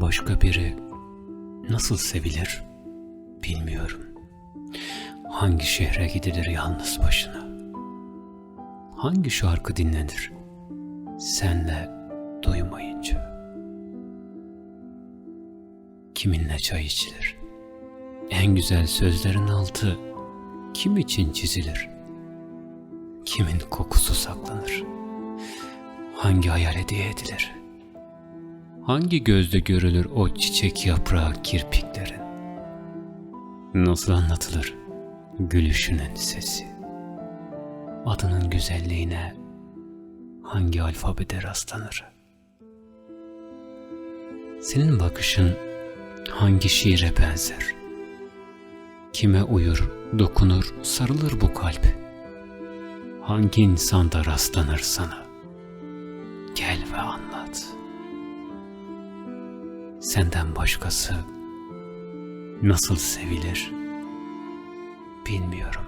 Başka biri nasıl sevilir bilmiyorum. Hangi şehre gidilir yalnız başına? Hangi şarkı dinlenir senle duymayınca? Kiminle çay içilir? En güzel sözlerin altı kim için çizilir? Kimin kokusu saklanır? Hangi hayal hediye edilir? Hangi gözde görülür o çiçek yaprağı kirpiklerin? Nasıl anlatılır gülüşünün sesi? Adının güzelliğine hangi alfabede rastlanır? Senin bakışın hangi şiire benzer? Kime uyur, dokunur, sarılır bu kalp? Hangi insanda rastlanır sana? Gel ve anlat. Senden başkası nasıl sevilir bilmiyorum.